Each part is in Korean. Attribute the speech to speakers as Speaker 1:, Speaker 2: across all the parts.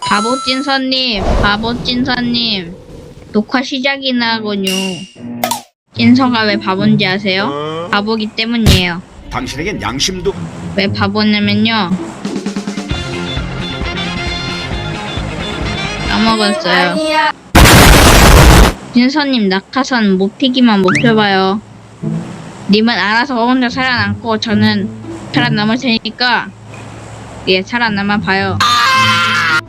Speaker 1: 바보 찐서님, 바보 찐서님, 녹화 시작이 나군요. 찐서가 왜 바본지 아세요? 바보기 때문이에요.
Speaker 2: 당신에겐 양심도
Speaker 1: 왜 바보냐면요. 까먹었어요. 찐서님 낙하산 못 피기만 못 펴봐요. 님은 알아서 혼자 살아남고 저는 살아남을 테니까 예 살아남아 봐요. 아,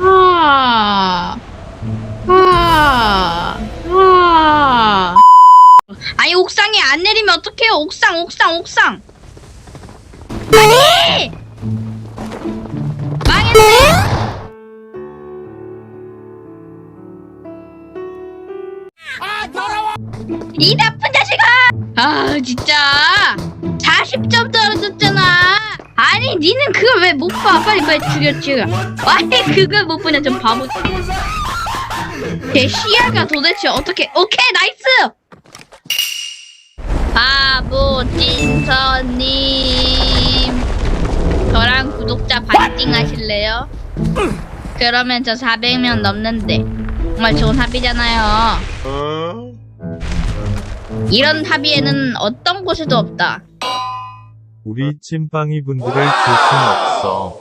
Speaker 1: 아, 아, 아. 아니 옥상에 안 내리면 어떡해요? 옥상, 옥상, 옥상. 아니! 이 나쁜 자식아! 아 진짜 40점 떨어졌잖아. 아니 니는 그걸 왜 못 봐? 빨리 빨리 죽여 죽여. 아니 그걸 못 보냐 좀 바보. 제 시야가 도대체 어떻게? 오케이 나이스. 바보 찐서님 저랑 구독자 반띵 하실래요? 그러면 저 400명 넘는데 정말 좋은 합의잖아요. 이런 합의에는 어떤 곳에도 없다.
Speaker 3: 우리 찐빵이 분들을 줄 순 없어.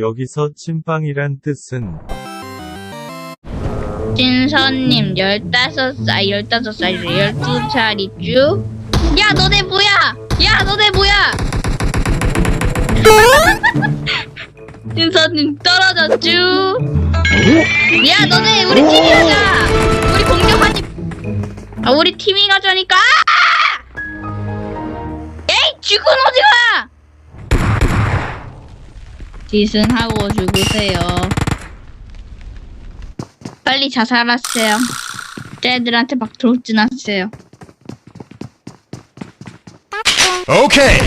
Speaker 3: 여기서 찐빵이란 뜻은?
Speaker 1: 찐서님 15살 15살 12살이쭈 야 너네 뭐야? 야 너네 뭐야? 찐서님 떨어졌쭈 야 너네 우리 팀이 가자 우리 공격하지 아 우리 팀이 가자니까 아! 에이 죽은 오지마 지승하고 죽으세요 빨리 자살하세요. 쟤들한테 막 돌진 하세요.
Speaker 2: 오케이